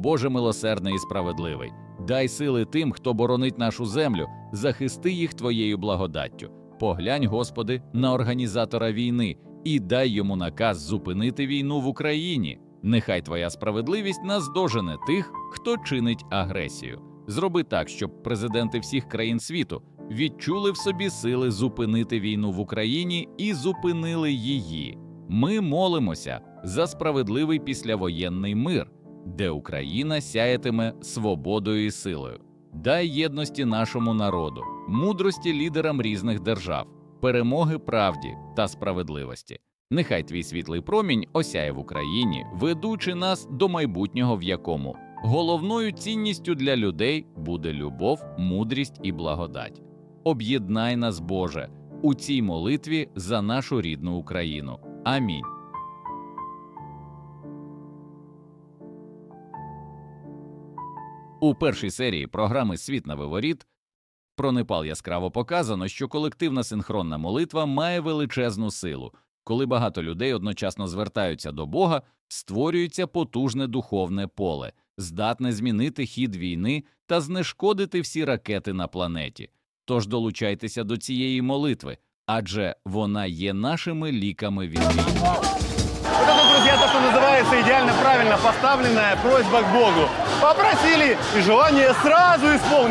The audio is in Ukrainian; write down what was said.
Боже милосердний і справедливий, дай сили тим, хто боронить нашу землю, захисти їх твоєю благодаттю. Поглянь, Господи, на організатора війни і дай йому наказ зупинити війну в Україні. Нехай твоя справедливість наздожене тих, хто чинить агресію. Зроби так, щоб президенти всіх країн світу відчули в собі сили зупинити війну в Україні і зупинили її. Ми молимося за справедливий післявоєнний мир, де Україна сяятиме свободою і силою. Дай єдності нашому народу, мудрості лідерам різних держав, перемоги правді та справедливості. Нехай твій світлий промінь осяє в Україні, ведучи нас до майбутнього, в якому головною цінністю для людей буде любов, мудрість і благодать. Об'єднай нас, Боже, у цій молитві за нашу рідну Україну. Амінь. У першій серії програми Світ на виворіт про Непал яскраво показано, що колективна синхронна молитва має величезну силу. Коли багато людей одночасно звертаються до Бога, створюється потужне духовне поле, здатне змінити хід війни та знешкодити всі ракети на планеті. Тож долучайтеся до цієї молитви, адже вона є нашими ліками від війни. Друзья, то, что называется правильно поставленная просьба к Богу. Попросили, и желание сразу исполнилось.